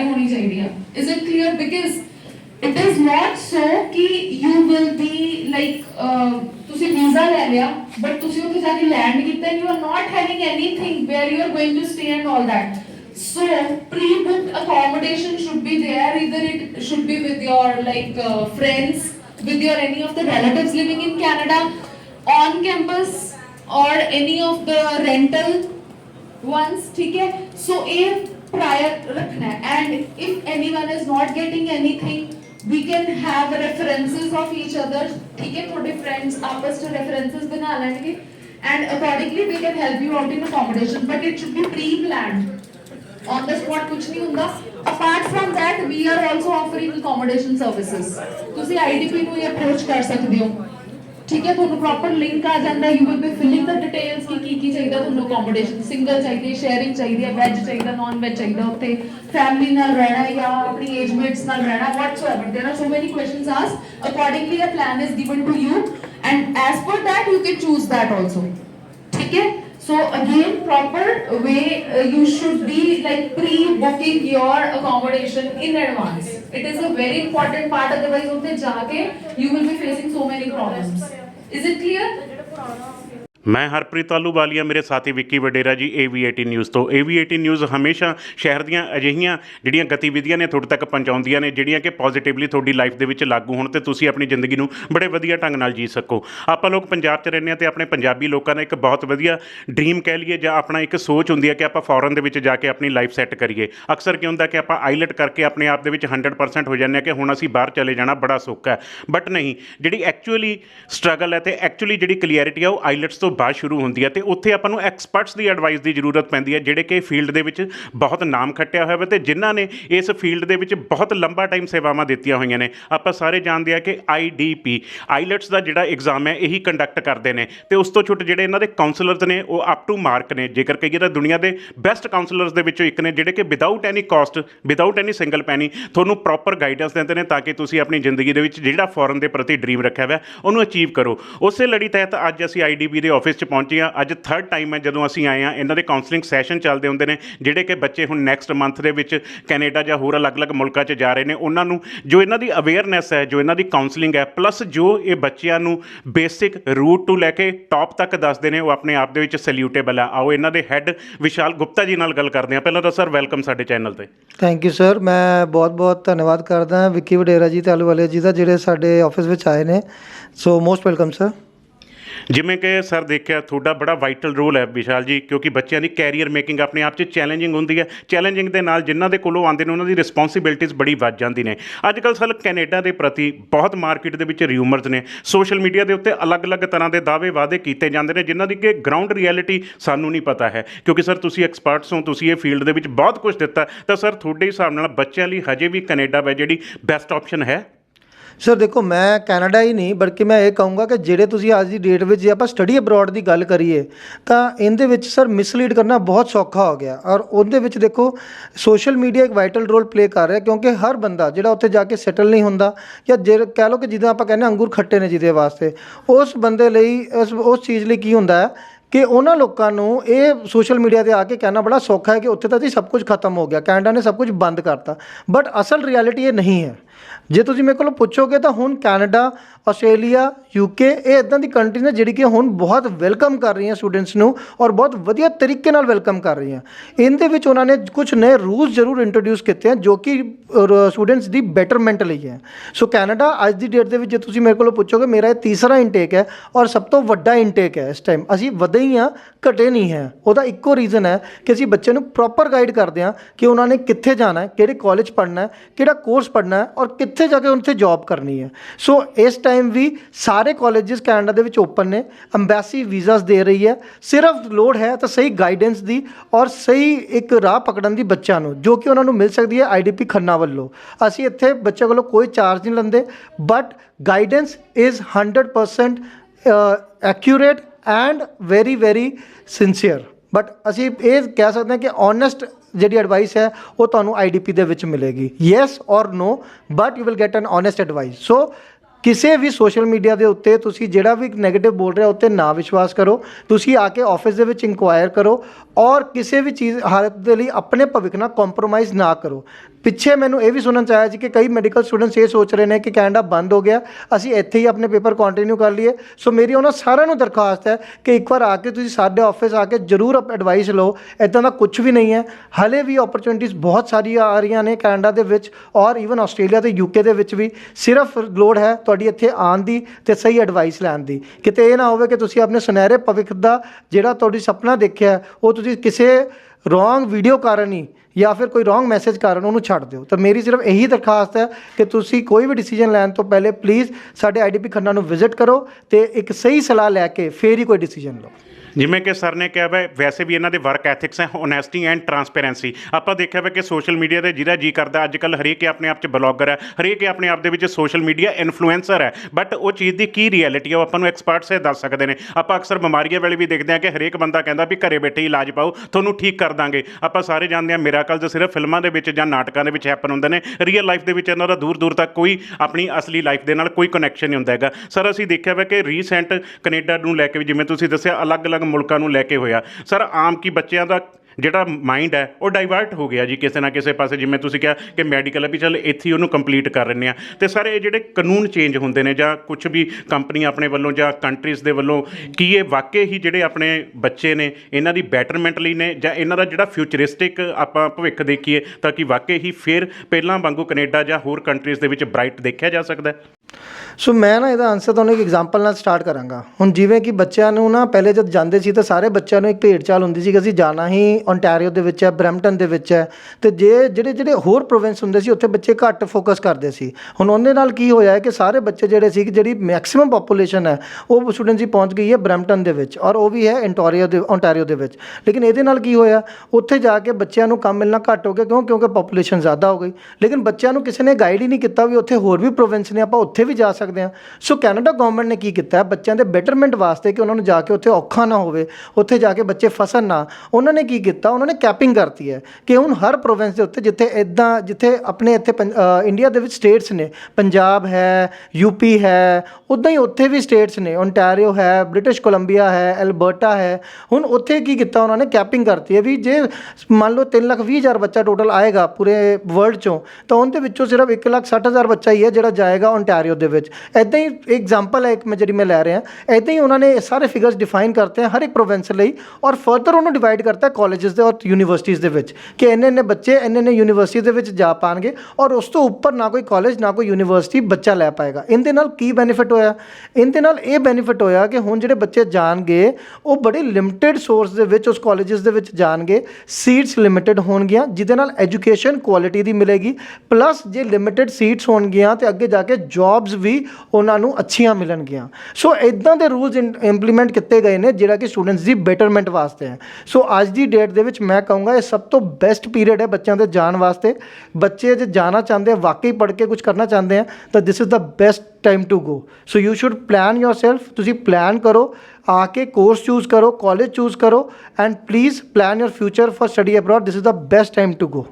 ਸਾਰੀ ਹੋਣੀ ਚਾਹੀਦੀ ਆ is it clear because it is not so ਕਿ ਯੂ ਵਿਲ ਬੀ ਲਾਈਕ ਤੁਸੀਂ ਵੀਜ਼ਾ ਲੈ ਲਿਆ ਬਟ ਤੁਸੀਂ ਉੱਥੇ ਜਾ ਕੇ ਲੈਂਡ ਕੀਤਾ you are not having anything where you are going to stay and all that so pre-booked accommodation should be there either it should be with your like uh, friends with your any of the relatives living in canada on campus or any of the rental ones ठीक है so ये prior रखना है and if anyone is not getting anything we can have references of each other ठीक है थोड़े friends आपस में references बना लेंगे and accordingly we can help you out in accommodation but it should be pre-planned on the spot ਕੁਝ ਨਹੀਂ ਹੁੰਦਾ apart from that we are also offering accommodation services ਤੁਸੀਂ IDP ਨੂੰ ਇਹ ਅਪਰੋਚ ਕਰ ਸਕਦੇ ਹੋ ਠੀਕ ਹੈ ਤੁਹਾਨੂੰ ਪ੍ਰੋਪਰ ਲਿੰਕ ਆ ਜਾਂਦਾ you will be filling the details ਕਿ ਕੀ ਕੀ ਚਾਹੀਦਾ ਤੁਹਾਨੂੰ ਅਕੋਮੋਡੇਸ਼ਨ ਸਿੰਗਲ ਚਾਹੀਦੀ ਹੈ ਸ਼ੇਅਰਿੰਗ ਚਾਹੀਦੀ ਹੈ ਵੈਜ ਚਾਹੀਦਾ ਨਾਨ ਵੈਜ ਚਾਹੀਦਾ ਉੱਥੇ ਫੈਮਿਲੀ ਨਾਲ ਰਹਿਣਾ ਜਾਂ ਆਪਣੀ ਏਜ ਮੇਟਸ ਨਾਲ ਰਹਿਣਾ whatsoever there are so many questions asked accordingly a plan is given to you and as per that you can choose that also ठीक है so again proper way uh, you should be like pre-booking your accommodation in advance It is a very important part otherwise ਉੱਥੇ ਜਾ ਕੇ you will be facing so many problems is it clear ਮੈਂ ਹਰਪ੍ਰੀਤ ਆਲੂਵਾਲੀਆ ਮੇਰੇ ਸਾਥੀ ਵਿੱਕੀ ਵਡੇਰਾ ਜੀ AV18 news ਤੋਂ। AV18 news ਹਮੇਸ਼ਾ ਸ਼ਹਿਰ ਦੀਆਂ ਅਜਿਹੀਆਂ ਜਿਹੜੀਆਂ ਗਤੀਵਿਧੀਆਂ ਨੇ ਤੁਹਾਡੇ ਤੱਕ ਪਹੁੰਚਾਉਂਦੀਆਂ ਨੇ, ਜਿਹੜੀਆਂ ਕਿ ਪੋਜ਼ਿਟਿਵਲੀ ਤੁਹਾਡੀ ਲਾਈਫ ਦੇ ਵਿੱਚ ਲਾਗੂ ਹੋਣ ਤੇ ਤੁਸੀਂ ਆਪਣੀ ਜ਼ਿੰਦਗੀ ਨੂੰ ਬੜੇ ਵਧੀਆ ਢੰਗ ਨਾਲ ਜੀ ਸਕੋ। ਆਪਾਂ ਲੋਕ ਪੰਜਾਬ 'ਚ ਰਹਿੰਦੇ ਹਾਂ ਤੇ ਆਪਣੇ ਪੰਜਾਬੀ ਲੋਕਾਂ ਦਾ ਇੱਕ ਬਹੁਤ ਵਧੀਆ ਡ੍ਰੀਮ ਕਹਿ ਲਈਏ ਜਾਂ ਆਪਣਾ ਇੱਕ ਸੋਚ ਹੁੰਦੀ ਹੈ ਕਿ ਆਪਾਂ ਫੋਰਨ ਦੇ ਵਿੱਚ ਜਾ ਕੇ ਆਪਣੀ ਲਾਈਫ ਸੈੱਟ ਕਰੀਏ। ਅਕਸਰ ਕੀ ਹੁੰਦਾ ਕਿ ਆਪਾਂ ਆਈਲਟ ਕਰਕੇ ਆਪਣੇ ਆਪ ਦੇ ਵਿੱਚ 100% ਹੋ ਜਾਂਦੇ ਹਾਂ ਕਿ ਹੁਣ ਅਸੀਂ ਬਾਹਰ ਚਲੇ ਜਾਣਾ ਬੜਾ ਸੌਖਾ ਹੈ। ਬਟ ਨਹੀਂ, ਜਿਹੜੀ ਐਕਚੁਅਲੀ ਸਟਰਗਲ ਹੈ ਤੇ ਐਕਚੁਅਲੀ ਜਿਹੜੀ ਕਲੀਅਰਿਟੀ ਆ ਉਹ ਆਈਲਟਸ ਤੋਂ ਤੋਂ ਬਾਅਦ ਸ਼ੁਰੂ ਹੁੰਦੀ ਹੈ ਤੇ ਉੱਥੇ ਆਪਾਂ ਨੂੰ ਐਕਸਪਰਟਸ ਦੀ ਐਡਵਾਈਸ ਦੀ ਜ਼ਰੂਰਤ ਪੈਂਦੀ ਹੈ, ਜਿਹੜੇ ਕਿ ਫੀਲਡ ਦੇ ਵਿੱਚ ਬਹੁਤ ਨਾਮ ਖੱਟਿਆ ਹੋਇਆ ਵਾ ਤੇ ਜਿਨ੍ਹਾਂ ਨੇ ਇਸ ਫੀਲਡ ਦੇ ਵਿੱਚ ਬਹੁਤ ਲੰਬਾ ਟਾਈਮ ਸੇਵਾਵਾਂ ਦਿੱਤੀਆਂ ਹੋਈਆਂ ਨੇ। ਆਪਾਂ ਸਾਰੇ ਜਾਣਦੇ ਆ ਕਿ ਆਈਡੀਪੀ ਆਈਲਟਸ ਦਾ ਜਿਹੜਾ ਐਗਜ਼ਾਮ ਹੈ, ਇਹੀ ਕੰਡਕਟ ਕਰਦੇ ਨੇ ਤੇ ਉਸ ਤੋਂ ਛੁੱਟ ਜਿਹੜੇ ਇਹਨਾਂ ਦੇ ਕਾਉਂਸਲਰਸ ਨੇ, ਉਹ ਅਪ ਟੂ ਮਾਰਕ ਨੇ। ਜੇਕਰ ਕਹੀਏ ਤਾਂ ਦੁਨੀਆ ਦੇ ਬੈਸਟ ਕਾਉਂਸਲਰਸ ਦੇ ਵਿੱਚੋਂ ਇੱਕ ਨੇ, ਜਿਹੜੇ ਕਿ without any cost without any single penny ਤੁਹਾਨੂੰ ਪ੍ਰੋਪਰ ਗਾਈਡੈਂਸ ਦਿੰਦੇ ਨੇ ਤਾਂ ਕਿ ਤੁਸੀਂ ਆਪਣੀ ਜ਼ਿੰਦਗੀ ਦੇ ਵਿੱਚ ਜਿਹੜਾ ਫੋਰਨ ਦੇ ਪ੍ਰਤੀ ਡ੍ਰੀਮ ਰੱਖਿਆ ਹੋਇਆ, ਉਹਨੂੰ ਅਚੀਵ ਕਰੋ। ਉਸੇ ਲੜੀ ਤਹਿਤ ਅੱਜ ਅਸੀਂ ਆਈਡੀਬੀ ਦੇ ਆਫਿਸ 'ਚ ਪਹੁੰਚੀਆਂ। ਅੱਜ ਥਰਡ ਟਾਈਮ ਹੈ ਜਦੋਂ ਅਸੀਂ ਆਏ ਹਾਂ। ਇਹਨਾਂ ਦੇ ਕਾਉਂਸਲਿੰਗ ਸੈਸ਼ਨ ਚੱਲਦੇ ਹੁੰਦੇ ਨੇ, ਜਿਹੜੇ ਕਿ ਬੱਚੇ ਹੁਣ ਨੈਕਸਟ ਮੰਥ ਦੇ ਵਿੱਚ ਕੈਨੇਡਾ ਜਾਂ ਹੋਰ ਅਲੱਗ-ਅਲੱਗ ਮੁਲਕਾਂ 'ਚ ਜਾ ਰਹੇ ਨੇ। ਉਹਨਾਂ ਨੂੰ ਜੋ ਇਹਨਾਂ ਦੀ ਅਵੇਅਰਨੈਸ ਹੈ, ਜੋ ਇਹਨਾਂ ਦੀ ਕਾਉਂਸਲਿੰਗ ਹੈ ਪਲੱਸ ਜੋ ਇਹ ਬੱਚਿਆਂ ਨੂੰ ਬੇਸਿਕ ਰੂਟ ਤੋਂ ਲੈ ਕੇ ਟੌਪ ਤੱਕ ਦੱਸਦੇ ਨੇ, ਉਹ ਆਪਣੇ ਆਪ ਦੇ ਵਿੱਚ ਸੈਲਿਊਟੇਬਲ ਆ। ਆਓ ਇਹਨਾਂ ਦੇ ਹੈੱਡ ਵਿਸ਼ਾਲ ਗੁਪਤਾ ਜੀ ਨਾਲ ਗੱਲ ਕਰਦੇ ਹਾਂ। ਪਹਿਲਾਂ ਤਾਂ ਸਰ ਵੈਲਕਮ ਸਾਡੇ ਚੈਨਲ ਤੇ। ਥੈਂਕ ਯੂ ਸਰ ਮੈਂ ਬਹੁਤ-ਬਹੁਤ ਧੰਨਵਾਦ ਕਰਦਾ ਵਿੱਕੀ ਵਡੇਰਾ ਜੀ ਤੇ ਆਲੂਵਾਲੇ ਜੀ ਦਾ, ਜਿਹੜੇ ਸਾਡੇ ਆਫਿਸ ਵਿੱਚ ਆਏ ਨੇ। ਸੋ ਮੋਸਟ ਵੈਲਕਮ ਸਰ ਜਿਵੇਂ ਕਿ ਸਰ ਦੇਖਿਆ, ਤੁਹਾਡਾ ਬੜਾ ਵਾਈਟਲ ਰੋਲ ਹੈ ਵਿਸ਼ਾਲ ਜੀ, ਕਿਉਂਕਿ ਬੱਚਿਆਂ ਦੀ ਕੈਰੀਅਰ ਮੇਕਿੰਗ ਆਪਣੇ ਆਪ 'ਚ ਚੈਲੰਜਿੰਗ ਹੁੰਦੀ ਹੈ। ਚੈਲੰਜਿੰਗ ਦੇ ਨਾਲ ਜਿਨ੍ਹਾਂ ਦੇ ਕੋਲੋਂ ਆਉਂਦੇ ਨੇ, ਉਹਨਾਂ ਦੀ ਰਿਸਪੌਂਸਿਬਿਲਟੀਜ਼ ਬੜੀ ਵੱਧ ਜਾਂਦੀ ਨੇ। ਅੱਜ ਕੱਲ੍ਹ ਸਰ ਕੈਨੇਡਾ ਦੇ ਪ੍ਰਤੀ ਬਹੁਤ ਮਾਰਕੀਟ ਦੇ ਵਿੱਚ ਰਿਊਮਰਸ ਨੇ। ਸੋਸ਼ਲ ਮੀਡੀਆ ਦੇ ਉੱਤੇ ਅਲੱਗ-ਅਲੱਗ ਤਰ੍ਹਾਂ ਦੇ ਦਾਅਵੇ ਵਾਅਦੇ ਕੀਤੇ ਜਾਂਦੇ ਨੇ, ਜਿਨ੍ਹਾਂ ਦੀ ਕਿ ਗਰਾਊਂਡ ਰਿਐਲਿਟੀ ਸਾਨੂੰ ਨਹੀਂ ਪਤਾ ਹੈ। ਕਿਉਂਕਿ ਸਰ ਤੁਸੀਂ ਐਕਸਪਰਟਸ ਹੋ, ਤੁਸੀਂ ਇਹ ਫੀਲਡ ਦੇ ਵਿੱਚ ਬਹੁਤ ਕੁਝ ਦਿੱਤਾ ਤਾਂ ਸਰ ਤੁਹਾਡੇ ਹਿਸਾਬ ਨਾਲ ਬੱਚਿਆਂ ਲਈ ਹਜੇ ਵੀ ਕੈਨੇਡਾ ਹੈ ਜਿਹੜੀ ਬੈਸਟ ਆਪਸ਼ਨ ਹੈ? ਸਰ ਦੇਖੋ, ਮੈਂ ਕੈਨੇਡਾ ਹੀ ਨਹੀਂ, ਬਲਕਿ ਮੈਂ ਇਹ ਕਹੂੰਗਾ ਕਿ ਜਿਹੜੇ ਤੁਸੀਂ ਅੱਜ ਦੀ ਡੇਟ ਵਿੱਚ ਜੇ ਆਪਾਂ ਸਟੱਡੀ ਅਬਰੋਡ ਦੀ ਗੱਲ ਕਰੀਏ, ਤਾਂ ਇਹਦੇ ਵਿੱਚ ਸਰ ਮਿਸਲੀਡ ਕਰਨਾ ਬਹੁਤ ਸੌਖਾ ਹੋ ਗਿਆ। ਔਰ ਉਹਦੇ ਵਿੱਚ ਦੇਖੋ ਸੋਸ਼ਲ ਮੀਡੀਆ ਇੱਕ ਵਾਈਟਲ ਰੋਲ ਪਲੇ ਕਰ ਰਿਹਾ, ਕਿਉਂਕਿ ਹਰ ਬੰਦਾ ਜਿਹੜਾ ਉੱਥੇ ਜਾ ਕੇ ਸੈਟਲ ਨਹੀਂ ਹੁੰਦਾ, ਜਾਂ ਜੇ ਕਹਿ ਲਓ ਕਿ ਜਿੱਦਾਂ ਆਪਾਂ ਕਹਿੰਦੇ ਅੰਗੂਰ ਖੱਟੇ ਨੇ ਜਿਹਦੇ ਵਾਸਤੇ, ਉਸ ਬੰਦੇ ਲਈ, ਉਸ ਉਸ ਚੀਜ਼ ਲਈ ਕੀ ਹੁੰਦਾ ਹੈ ਕਿ ਉਹਨਾਂ ਲੋਕਾਂ ਨੂੰ ਇਹ ਸੋਸ਼ਲ ਮੀਡੀਆ ਤੇ ਆ ਕੇ ਕਹਿਣਾ ਬੜਾ ਸੌਖਾ ਹੈ ਕਿ ਉੱਥੇ ਤਾਂ ਜੀ ਸਭ ਕੁਝ ਖਤਮ ਹੋ ਗਿਆ ਕੈਨੇਡਾ ਨੇ ਸਭ ਕੁਝ ਬੰਦ ਕਰਤਾ। ਬਟ ਅਸਲ ਰਿਐਲਿਟੀ ਇਹ ਨਹੀਂ ਹੈ। ਜੇ ਤੁਸੀਂ ਮੇਰੇ ਕੋਲੋਂ ਪੁੱਛੋਗੇ ਤਾਂ ਹੁਣ ਕੈਨੇਡਾ, ਆਸਟ੍ਰੇਲੀਆ ਯੂਕੇ ਇਹ ਇਦਾਂ ਦੀ ਕੰਟਰੀਜ਼ ਨੇ ਜਿਹੜੀ ਕਿ ਹੁਣ ਬਹੁਤ ਵੈਲਕਮ ਕਰ ਰਹੀਆਂ ਸਟੂਡੈਂਟਸ ਨੂੰ ਔਰ ਬਹੁਤ ਵਧੀਆ ਤਰੀਕੇ ਨਾਲ ਵੈਲਕਮ ਕਰ ਰਹੀਆਂ। ਇਹਦੇ ਵਿੱਚ ਉਹਨਾਂ ਨੇ ਕੁਝ ਨਵੇਂ ਰੂਲਸ ਜ਼ਰੂਰ ਇੰਟਰੋਡਿਊਸ ਕੀਤੇ ਹਨ ਜੋ ਕਿ ਸਟੂਡੈਂਟਸ ਦੀ ਬੈਟਰਮੈਂਟ ਲਈ ਹੈ। ਸੋ ਕੈਨੇਡਾ ਅੱਜ ਦੀ ਡੇਟ ਦੇ ਵਿੱਚ ਜੇ ਤੁਸੀਂ ਮੇਰੇ ਕੋਲੋਂ ਪੁੱਛੋਗੇ, ਮੇਰਾ ਇਹ ਤੀਸਰਾ ਇਨਟੇਕ ਹੈ ਔਰ ਸਭ ਤੋਂ ਵੱਡਾ ਇਨਟੇਕ ਹੈ ਇਸ ਟਾਈਮ ਅਸੀਂ ਵਧੇ ਹੀ ਹਾਂ, ਘਟੇ ਨਹੀਂ ਹੈ। ਉਹਦਾ ਇੱਕੋ ਰੀਜ਼ਨ ਹੈ ਕਿ ਅਸੀਂ ਬੱਚੇ ਨੂੰ ਪ੍ਰੋਪਰ ਗਾਈਡ ਕਰਦੇ ਹਾਂ ਕਿ ਉਹਨਾਂ ਨੇ ਕਿੱਥੇ ਜਾਣਾ ਹੈ, ਕਿਹੜੇ ਕਾਲਜ ਪੜ੍ਹਨਾ ਹੈ, ਕਿਹੜਾ ਕੋਰਸ ਪੜ੍ਹਨਾ ਹੈ ਔਰ ਕਿੱਥੇ ਜਾ ਕੇ ਉੱਥੇ ਜੌਬ ਕਰਨੀ ਹੈ? ਸੋ ਇਸ ਟਾਈਮ ਵੀ ਸਾਰੇ ਕਾਲਜਸ ਕੈਨੇਡਾ ਦੇ ਵਿੱਚ ਓਪਨ ਨੇ ਅੰਬੈਸੀ ਵੀਜ਼ਾਸ ਦੇ ਰਹੀ ਹੈ। ਸਿਰਫ ਲੋੜ ਹੈ ਤਾਂ ਸਹੀ ਗਾਈਡੈਂਸ ਦੀ ਔਰ ਸਹੀ ਇੱਕ ਰਾਹ ਪਕੜਨ ਦੀ ਬੱਚਿਆਂ ਨੂੰ, ਜੋ ਕਿ ਉਹਨਾਂ ਨੂੰ ਮਿਲ ਸਕਦੀ ਹੈ ਆਈਡੀਪੀ ਖੰਨਾ ਵੱਲੋਂ। ਅਸੀਂ ਇੱਥੇ ਬੱਚਿਆਂ ਕੋਲੋਂ ਕੋਈ ਚਾਰਜ ਨਹੀਂ ਲੈਂਦੇ but guidance is 100% accurate and very very sincere but ਅਸੀਂ ਇਹ ਕਹਿ ਸਕਦੇ ਹਾਂ ਕਿ ਓਨੈਸਟ ਜਿਹੜੀ ਐਡਵਾਈਸ ਹੈ, ਉਹ ਤੁਹਾਨੂੰ ਆਈਡੀਪੀ ਦੇ ਵਿੱਚ ਮਿਲੇਗੀ। Yes or no but you will get an honest advice so ਕਿਸੇ ਵੀ ਸੋਸ਼ਲ ਮੀਡੀਆ ਦੇ ਉੱਤੇ ਤੁਸੀਂ ਜਿਹੜਾ ਵੀ 네ਗੇਟਿਵ ਬੋਲ ਰਿਹਾ, ਉੱਤੇ ਨਾ ਵਿਸ਼ਵਾਸ ਕਰੋ। ਤੁਸੀਂ ਆ ਕੇ ਆਫਿਸ ਦੇ ਵਿੱਚ ਇਨਕੁਆਇਰ ਕਰੋ ਔਰ ਕਿਸੇ ਵੀ ਚੀਜ਼ ਹਾਲਤ ਦੇ ਲਈ ਆਪਣੇ ਭਵਿੱਖ ਨਾਲ ਕੰਪਰੋਮਾਈਜ਼ ਨਾ ਕਰੋ। ਪਿੱਛੇ ਮੈਨੂੰ ਇਹ ਵੀ ਸੁਣਨ ਚ ਆਇਆ ਜੀ ਕਿ ਕਈ ਮੈਡੀਕਲ ਸਟੂਡੈਂਟਸ ਇਹ ਸੋਚ ਰਹੇ ਨੇ ਕਿ ਕੈਨੇਡਾ ਬੰਦ ਹੋ ਗਿਆ, ਅਸੀਂ ਇੱਥੇ ਹੀ ਆਪਣੇ ਪੇਪਰ ਕੰਟੀਨਿਊ ਕਰ ਲਈਏ। ਸੋ ਮੇਰੀ ਉਹਨਾਂ ਸਾਰਿਆਂ ਨੂੰ ਦਰਖਾਸਤ ਹੈ ਕਿ ਇੱਕ ਵਾਰ ਆ ਕੇ ਤੁਸੀਂ ਸਾਡੇ ਆਫਿਸ ਆ ਕੇ ਜ਼ਰੂਰ ਐਡਵਾਈਸ ਲਓ ਇਦਾਂ ਦਾ ਕੁਝ ਵੀ ਨਹੀਂ ਹੈ। ਹਲੇ ਵੀ ਓਪਰਚੁਨਿਟੀਜ਼ ਬਹੁਤ ਸਾਰੀਆਂ ਆ ਰਹੀਆਂ ਨੇ ਕੈਨੇਡਾ ਦੇ ਵਿੱਚ ਔਰ ਈਵਨ ਆਸਟ੍ਰੇਲੀਆ ਤੇ ਯੂਕੇ ਦੇ ਵਿੱਚ ਵੀ। ਸਿਰਫ ਲੋੜ ਹੈ ਤੁਹਾਡੀ ਇੱਥੇ ਆਉਣ ਦੀ ਤੇ ਸਹੀ ਐਡਵਾਈਸ ਲੈਣ ਦੀ। ਕਿਤੇ ਇਹ ਨਾ ਹੋਵੇ ਕਿ ਤੁਸੀਂ ਆਪਣੇ ਸੁਨਹਿਰੇ ਭਵਿੱਖ ਦਾ ਜਿਹੜਾ ਤੁਹਾਡੀ ਸੁਪਨਾ ਦੇਖਿਆ, ਉਹ ਤੁਸੀਂ ਕਿਸੇ ਰੋਂਗ ਵੀਡੀਓ ਕਾਰਨ ਹੀ ਜਾਂ ਫਿਰ ਕੋਈ ਰੋਂਗ ਮੈਸੇਜ ਕਾਰਨ ਉਹਨੂੰ ਛੱਡ ਦਿਓ। ਤਾਂ ਮੇਰੀ ਸਿਰਫ ਇਹੀ ਦਰਖਾਸਤ ਹੈ ਕਿ ਤੁਸੀਂ ਕੋਈ ਵੀ ਡਿਸੀਜਨ ਲੈਣ ਤੋਂ ਪਹਿਲੇ ਪਲੀਜ਼ ਸਾਡੇ ਆਈਡੀਪੀ ਖੰਨਾ ਨੂੰ ਵਿਜ਼ਿਟ ਕਰੋ ਤੇ ਇੱਕ ਸਹੀ ਸਲਾਹ ਲੈ ਕੇ ਫੇਰ ਹੀ ਕੋਈ ਡਿਸੀਜਨ ਲਓ। ਜਿਵੇਂ ਕਿ ਸਰ ਨੇ ਕਿਹਾ ਵਾ, ਵੈਸੇ ਵੀ ਇਹਨਾਂ ਦੇ ਵਰਕ ਐਥਿਕਸ ਹੈ ਓਨੈਸਟੀ ਐਂਡ ਟਰਾਂਸਪੇਰੈਂਸੀ ਆਪਾਂ ਦੇਖਿਆ ਵਾ ਕਿ ਸੋਸ਼ਲ ਮੀਡੀਆ ਤੇ ਜਿਹਦਾ ਜੀ ਕਰਦਾ ਅੱਜ ਕੱਲ ਹਰੇਕ ਆਪਣੇ ਆਪ 'ਚ ਬਲੌਗਰ ਹੈ, ਹਰੇਕ ਆਪਣੇ ਆਪ ਦੇ ਵਿੱਚ ਸੋਸ਼ਲ ਮੀਡੀਆ ਇਨਫਲੂਐਂਸਰ ਹੈ। ਬਟ ਉਹ ਚੀਜ਼ ਦੀ ਕੀ ਰਿਐਲਿਟੀ ਹੈ, ਉਹ ਆਪਾਂ ਨੂੰ ਐਕਸਪਰਟਸ ਇਹ ਦੱਸ ਸਕਦੇ ਨੇ। ਆਪਾਂ ਅਕਸਰ ਬਿਮਾਰੀਆਂ ਵੇਲੇ ਵੀ ਦੇਖਦੇ ਹਾਂ ਕਿ ਹਰੇਕ ਬੰਦਾ ਕਹਿੰਦਾ ਵੀ ਘਰੇ ਬੈਠੇ ਹੀ ਇਲਾਜ ਪਾਓ, ਤੁਹਾਨੂੰ ਠੀਕ ਕਰ ਦਾਂਗੇ। ਆਪਾਂ ਸਾਰੇ ਜਾਣਦੇ ਹਾਂ ਮਿਰਾਕਲਸ ਸਿਰਫ ਫਿਲਮਾਂ ਦੇ ਵਿੱਚ ਜਾਂ ਨਾਟਕਾਂ ਦੇ ਵਿੱਚ ਹੈਪਨ ਹੁੰਦੇ ਨੇ। ਰੀਅਲ ਲਾਈਫ ਦੇ ਵਿੱਚ ਇਹਨਾਂ ਦਾ ਦੂਰ ਦੂਰ ਤੱਕ ਕੋਈ ਆਪਣੀ ਅਸਲੀ ਲਾਈਫ ਦੇ ਨਾਲ ਕੋਈ ਕਨੈਕਸ਼ਨ ਨਹੀਂ ਹੁੰਦਾ ਹੈਗਾ। ਸਰ, ਅਸੀਂ ਦੇਖਿਆ ਵਾ ਕਿ ਰੀਸੈਂਟ ਕੈਨੇਡਾ ਨੂੰ ਲੈ ਕੇ ਵੀ ਜਿਵੇਂ ਤੁਸੀਂ ਦੱਸਿਆ, ਅਲੱਗ-ਅਲੱਗ ਮੁਲਕਾਂ ਨੂੰ ਲੈ ਕੇ ਹੋਇਆ। ਸਰ ਆਮ ਕੀ ਬੱਚਿਆਂ ਦਾ ਜਿਹੜਾ ਮਾਈਂਡ ਹੈ, ਉਹ ਡਾਈਵਰਟ ਹੋ ਗਿਆ ਜੀ ਕਿਸੇ ਨਾ ਕਿਸੇ ਪਾਸੇ। ਜਿਵੇਂ ਤੁਸੀਂ ਕਿਹਾ ਕਿ ਮੈਡੀਕਲ ਹੈ ਵੀ ਚੱਲ ਇੱਥੇ ਹੀ ਉਹਨੂੰ ਕੰਪਲੀਟ ਕਰ ਲੈਂਦੇ ਆ ਤੇ ਸਰ ਇਹ ਜਿਹੜੇ ਕਾਨੂੰਨ ਚੇਂਜ ਹੁੰਦੇ ਨੇ ਜਾਂ ਕੁਝ ਵੀ ਕੰਪਨੀ ਆਪਣੇ ਵੱਲੋਂ ਜਾਂ ਕੰਟਰੀਜ਼ ਦੇ ਵੱਲੋਂ ਕੀ ਇਹ ਵਾਕਈ ਹੀ ਜਿਹੜੇ ਆਪਣੇ ਬੱਚੇ ਨੇ, ਇਹਨਾਂ ਦੀ ਬੈਟਰਮੈਂਟ ਲਈ ਨੇ ਜਾਂ ਇਹਨਾਂ ਦਾ ਜਿਹੜਾ ਫਿਊਚਰਿਸਟਿਕ ਆਪਾਂ ਭਵਿੱਖ ਦੇਖੀਏ ਤਾਂ ਕਿ ਵਾਕਈ ਹੀ ਫਿਰ ਪਹਿਲਾਂ ਵਾਂਗੂ ਕੈਨੇਡਾ ਜਾਂ ਹੋਰ ਕੰਟਰੀਜ਼ ਦੇ ਵਿੱਚ ਬ੍ਰਾਈਟ ਦੇਖਿਆ ਜਾ ਸਕਦਾ ਸੋ ਮੈਂ ਨਾ ਇਹਦਾ ਆਨਸਰ ਤੁਹਾਨੂੰ ਇੱਕ ਐਗਜ਼ਾਮਪਲ ਨਾਲ ਸਟਾਰਟ ਕਰਾਂਗਾ। ਹੁਣ ਜਿਵੇਂ ਕਿ ਬੱਚਿਆਂ ਨੂੰ ਨਾ, ਪਹਿਲੇ ਜਦ ਜਾਂਦੇ ਸੀ ਤਾਂ ਸਾਰੇ ਬੱਚਿਆਂ ਨੂੰ ਇੱਕ ਭੇਡ ਚਾਲ ਹੁੰਦੀ ਸੀ ਕਿ ਅਸੀਂ ਜਾਣਾ ਹੀ ਓਨਟਾਰੀਓ ਦੇ ਵਿੱਚ ਹੈ, ਬਰੈਂਪਟਨ ਦੇ ਵਿੱਚ ਹੈ। ਤੇ ਜੇ ਜਿਹੜੇ ਜਿਹੜੇ ਹੋਰ ਪ੍ਰੋਵਿੰਸ ਹੁੰਦੇ ਸੀ, ਉੱਥੇ ਬੱਚੇ ਘੱਟ ਫੋਕਸ ਕਰਦੇ ਸੀ। ਹੁਣ ਉਹਦੇ ਨਾਲ ਕੀ ਹੋਇਆ ਹੈ ਕਿ ਸਾਰੇ ਬੱਚੇ ਜਿਹੜੇ ਸੀ ਜਿਹੜੀ ਮੈਕਸਿਮਮ ਪੋਪੂਲੇਸ਼ਨ ਹੈ, ਉਹ ਸਟੂਡੈਂਟ ਦੀ ਪਹੁੰਚ ਗਈ ਹੈ ਬਰੈਂਪਟਨ ਦੇ ਵਿੱਚ ਔਰ ਉਹ ਵੀ ਹੈ ਇੰਟੋਰੀਓ ਦੇ ਓਨਟਾਰੀਓ ਦੇ ਵਿੱਚ। ਲੇਕਿਨ ਇਹਦੇ ਨਾਲ ਕੀ ਹੋਇਆ, ਉੱਥੇ ਜਾ ਕੇ ਬੱਚਿਆਂ ਨੂੰ ਕੰਮ ਮਿਲਣਾ ਘੱਟ ਹੋ ਗਿਆ ਕਿਉਂ? ਕਿਉਂਕਿ ਪੋਪੂਲੇਸ਼ਨ ਜ਼ਿਆਦਾ ਹੋ ਗਈ। ਲੇਕਿਨ ਬੱਚਿਆਂ ਨੂੰ ਕਿਸੇ ਨੇ ਗਾਈਡ ਹੀ ਨਹੀਂ ਕੀਤਾ ਵੀ ਉੱਥੇ ਹੋਰ ਵੀ ਪ੍ਰੋਵਿੰਸ ਨੇ, ਆਪਾਂ ਉੱਥੇ ਵੀ ਜਾ ਸਕਦੇ ਹਾਂ। ਸੋ ਕੈਨੇਡਾ ਗਵਰਨਮੈਂਟ ਨੇ ਕੀ ਕੀਤਾ ਬੱਚਿਆਂ ਦੇ ਬੈਟਰਮੈਂਟ ਵਾਸਤੇ ਕਿ ਉਹਨਾਂ ਨੂੰ ਜਾ ਕੇ ਉੱਥੇ ਔਖਾ ਨਾ ਹੋਵੇ, ਉੱਥੇ ਜਾ ਕੇ ਬੱਚੇ ਫਸਣ ਨਾ। ਉਹਨਾਂ ਨੇ ਕੀ ਕੀਤਾ, ਉਹਨਾਂ ਨੇ ਕੈਪਿੰਗ ਕਰਤੀ ਹੈ ਕਿ ਹੁਣ ਹਰ ਪ੍ਰੋਵਿੰਸ ਦੇ ਉੱਤੇ ਜਿੱਥੇ ਇਦਾਂ ਜਿੱਥੇ ਆਪਣੇ ਇੱਥੇ ਇੰਡੀਆ ਦੇ ਵਿੱਚ ਸਟੇਟਸ ਨੇ, ਪੰਜਾਬ ਹੈ ਯੂਪੀ ਹੈ ਉਦਾਂ ਹੀ ਉੱਥੇ ਵੀ ਸਟੇਟਸ ਨੇ ਓਨਟਾਰੀਓ ਹੈ ਬ੍ਰਿਟਿਸ਼ ਕੋਲੰਬੀਆ ਹੈ ਐਲਬਰਟਾ ਹੈ, ਹੁਣ ਉੱਥੇ ਕੀ ਕੀਤਾ ਉਹਨਾਂ ਨੇ ਕੈਪਿੰਗ ਕਰਤੀ ਹੈ ਵੀ ਜੇ ਮੰਨ ਲਓ 3 ਲੱਖ ਵੀਹ ਹਜ਼ਾਰ ਬੱਚਾ ਟੋਟਲ ਆਏਗਾ ਪੂਰੇ ਵਰਲਡ ਚੋਂ, ਤਾਂ ਉਹਦੇ ਵਿੱਚੋਂ ਸਿਰਫ 1 ਲੱਖ 60 ਹਜ਼ਾਰ ਬੱਚਾ ਹੀ ਹੈ ਜਿਹੜਾ ਜਾਏਗਾ ਓਨਟਾਰੀਓ ਦੇ ਵਿੱਚ। ਐਦਾਂ ਹੀ ਐਗਜ਼ਾਮਪਲ ਹੈ ਇੱਕ ਮੈਂ ਜਿਹੜੀ ਮੈਂ ਲੈ ਰਿਹਾ ਐਦਾਂ ਹੀ ਉਹਨਾਂ ਨੇ ਸਾਰੇ ਫਿਗਰਸ ਡਿਫਾਈਨ ਕਰਤੇ ਹੈ ਹਰ ਇੱਕ ਪ੍ਰੋਵਿੰਸ ਲਈ ਔਰ ਫਰਦਰ ਉਹਨੂੰ ਡਿਵਾਈਡ ਕਰਤਾ ਕਾਲਜਸ ਦੇ ਔਰ ਯੂਨੀਵਰਸਿਟੀਜ਼ ਦੇ ਵਿੱਚ ਕਿ ਇੰਨੇ ਇੰਨੇ ਬੱਚੇ ਇੰਨੇ ਇੰਨੇ ਯੂਨੀਵਰਸਿਟੀ ਦੇ ਵਿੱਚ ਜਾ ਪਾਣਗੇ ਔਰ ਉਸ ਤੋਂ ਉੱਪਰ ਨਾ ਕੋਈ ਕਾਲਜ ਨਾ ਕੋਈ ਯੂਨੀਵਰਸਿਟੀ ਬੱਚਾ ਲੈ ਪਾਏਗਾ। ਇਹਦੇ ਨਾਲ ਕੀ ਬੈਨੀਫਿਟ ਹੋਇਆ? ਇਹਦੇ ਨਾਲ ਇਹ ਬੈਨੀਫਿਟ ਹੋਇਆ ਕਿ ਹੁਣ ਜਿਹੜੇ ਬੱਚੇ ਜਾਣਗੇ, ਉਹ ਬੜੇ ਲਿਮਟਿਡ ਸੋਰਸ ਦੇ ਵਿੱਚ, ਉਸ ਕਾਲਜਸ ਦੇ ਵਿੱਚ ਜਾਣਗੇ ਸੀਟਸ ਲਿਮਿਟਿਡ ਹੋਣਗੀਆਂ, ਜਿਹਦੇ ਨਾਲ ਐਜੂਕੇਸ਼ਨ ਕੁਆਲਿਟੀ ਦੀ ਮਿਲੇਗੀ ਪਲੱਸ ਜੇ ਲਿਮਿਟਿਡ ਸੀਟਸ ਹੋਣਗੀਆਂ ਤੇ ਅੱਗੇ ਜਾ ਕੇ ਜੌਬਸ ਵੀ ਉਹਨਾਂ ਨੂੰ ਅੱਛੀਆਂ ਮਿਲਣਗੀਆਂ। ਸੋ ਇਦਾਂ ਦੇ ਰੂਲਸ ਇੰਪਲੀਮੈਂਟ ਕੀਤੇ ਗਏ ਨੇ ਜਿਹੜਾ ਕਿ ਸਟੂਡੈਂਟਸ ਦੀ ਬੈਟਰਮੈਂਟ ਵਾਸਤੇ ਹੈ। ਸੋ ਅੱਜ ਦੀ ਡੇਟ ਦੇ ਵਿੱਚ ਮੈਂ ਕਹੂੰਗਾ ਇਹ ਸਭ ਤੋਂ ਬੈਸਟ ਪੀਰੀਅਡ ਹੈ ਬੱਚਿਆਂ ਦੇ ਜਾਣ ਵਾਸਤੇ। ਬੱਚੇ ਜੇ ਜਾਣਾ ਚਾਹੁੰਦੇ ਆ, ਵਾਕਈ ਪੜ੍ਹ ਕੇ ਕੁਝ ਕਰਨਾ ਚਾਹੁੰਦੇ ਆ, ਤਾਂ this is the best time to go so you should plan yourself ਤੁਸੀਂ ਪਲਾਨ ਕਰੋ, ਆ ਕੇ ਕੋਰਸ ਚੂਜ਼ ਕਰੋ ਕਾਲਜ ਚੂਜ਼ ਕਰੋ and please plan your future for study abroad this is the best time to go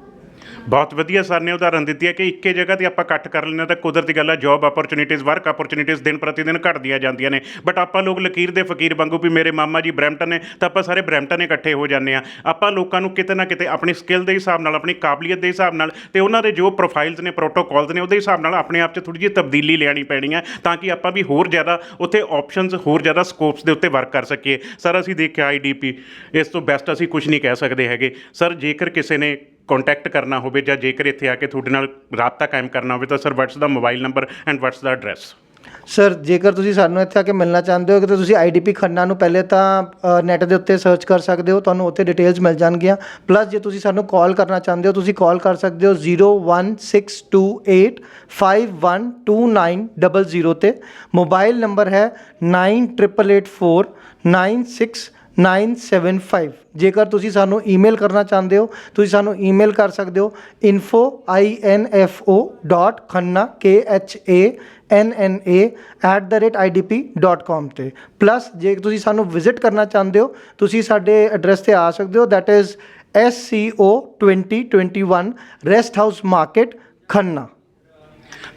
ਬਹੁਤ ਵਧੀਆ sir ਨੇ ਉਦਾਹਰਨ ਦਿੱਤੀ ਹੈ ਕਿ ਇੱਕੇ ਜਗ੍ਹਾ ਤੇ ਆਪਾਂ ਇਕੱਠ ਕਰ ਲੈਂਦੇ ਹਾਂ ਤਾਂ ਕੁਦਰਤੀ ਗੱਲ ਹੈ ਜੌਬ ਅਪਰਚੁਨਿਟੀਜ਼ ਵਰਕ ਅਪਰਚੁਨਿਟੀਜ਼ ਦਿਨ ਪ੍ਰਤੀ ਦਿਨ ਘਟਦੀਆਂ ਜਾਂਦੀਆਂ ਨੇ। ਬਟ ਆਪਾਂ ਲੋਕ ਲਕੀਰ ਦੇ ਫਕੀਰ ਵਾਂਗੂ ਵੀ ਮੇਰੇ ਮਾਮਾ ਜੀ ਬ੍ਰੈਂਪਟਨ ਨੇ, ਤਾਂ ਆਪਾਂ ਸਾਰੇ ਬ੍ਰੈਂਪਟਨ ਇਕੱਠੇ ਹੋ ਜਾਂਦੇ ਆ ਆਪਾਂ ਲੋਕਾਂ ਨੂੰ ਕਿਤੇ ਨਾ ਕਿਤੇ ਆਪਣੀ ਸਕਿੱਲ ਦੇ ਹਿਸਾਬ ਨਾਲ, ਆਪਣੀ ਕਾਬਲੀਅਤ ਦੇ ਹਿਸਾਬ ਨਾਲ ਤੇ ਉਹਨਾਂ ਦੇ ਜੋ ਪ੍ਰੋਫਾਈਲਸ ਨੇ ਪ੍ਰੋਟੋਕਾਲਸ ਨੇ, ਉਹਦੇ ਹਿਸਾਬ ਨਾਲ ਆਪਣੇ ਆਪ 'ਚ ਥੋੜੀ ਜਿਹੀ ਤਬਦੀਲੀ ਲਿਆਣੀ ਪੈਣੀ ਹੈ, ਤਾਂ ਕਿ ਆਪਾਂ ਵੀ ਹੋਰ ਜ਼ਿਆਦਾ ਉੱਥੇ ਆਪਸ਼ਨਸ ਹੋਰ ਜ਼ਿਆਦਾ ਸਕੋਪਸ ਦੇ ਉੱਤੇ ਵਰਕ ਕਰ ਸਕੀਏ। ਸਰ, ਅਸੀਂ ਦੇਖਿਆ ਆਈਡੀਪੀ ਇਸ ਤੋਂ ਬੈਸਟ ਅਸੀਂ ਕੁਝ ਨਹੀਂ ਕਹਿ ਸਕਦੇ ਹੈਗੇ। ਸਰ, ਜੇਕਰ ਕਿਸੇ ਨੇ ਕੰਟੈਕਟ ਕਰਨਾ ਹੋਵੇ ਜਾਂ ਜੇਕਰ ਇੱਥੇ ਆ ਕੇ ਤੁਹਾਡੇ ਨਾਲ ਰਾਬਤਾ ਕਾਇਮ ਕਰਨਾ ਹੋਵੇ ਤਾਂ sir what's the mobile number and what's the address sir, ਜੇਕਰ ਤੁਸੀਂ ਸਾਨੂੰ ਇੱਥੇ ਆ ਕੇ ਮਿਲਣਾ ਚਾਹੁੰਦੇ ਹੋ ਕਿ ਤੁਸੀਂ ਆਈਡੀਪੀ ਖੰਨਾ ਨੂੰ ਪਹਿਲੇ ਤਾਂ ਨੈਟ ਦੇ ਉੱਤੇ ਸਰਚ ਕਰ ਸਕਦੇ ਹੋ, ਤੁਹਾਨੂੰ ਉੱਥੇ ਡਿਟੇਲਸ ਮਿਲ ਜਾਣਗੀਆਂ। ਪਲੱਸ ਜੇ ਤੁਸੀਂ ਸਾਨੂੰ ਕਾਲ ਕਰਨਾ ਚਾਹੁੰਦੇ ਹੋ, ਤੁਸੀਂ ਕਾਲ ਕਰ ਸਕਦੇ ਹੋ 01628512900 ਤੇ। ਮੋਬਾਈਲ ਨੰਬਰ ਹੈ 9884969975 ਜੇਕਰ ਤੁਸੀਂ ਸਾਨੂੰ ਈਮੇਲ ਕਰਨਾ ਚਾਹੁੰਦੇ ਹੋ, ਤੁਸੀਂ ਸਾਨੂੰ ਈਮੇਲ ਕਰ ਸਕਦੇ ਹੋ info.khanna k h a n n a @idp.com ਤੇ। ਪਲੱਸ ਜੇ ਤੁਸੀਂ ਸਾਨੂੰ ਵਿਜ਼ਿਟ ਕਰਨਾ ਚਾਹੁੰਦੇ ਹੋ, ਤੁਸੀਂ ਸਾਡੇ ਐਡਰੈਸ ਤੇ ਆ ਸਕਦੇ ਹੋ that is SCO 2021 rest house market Khanna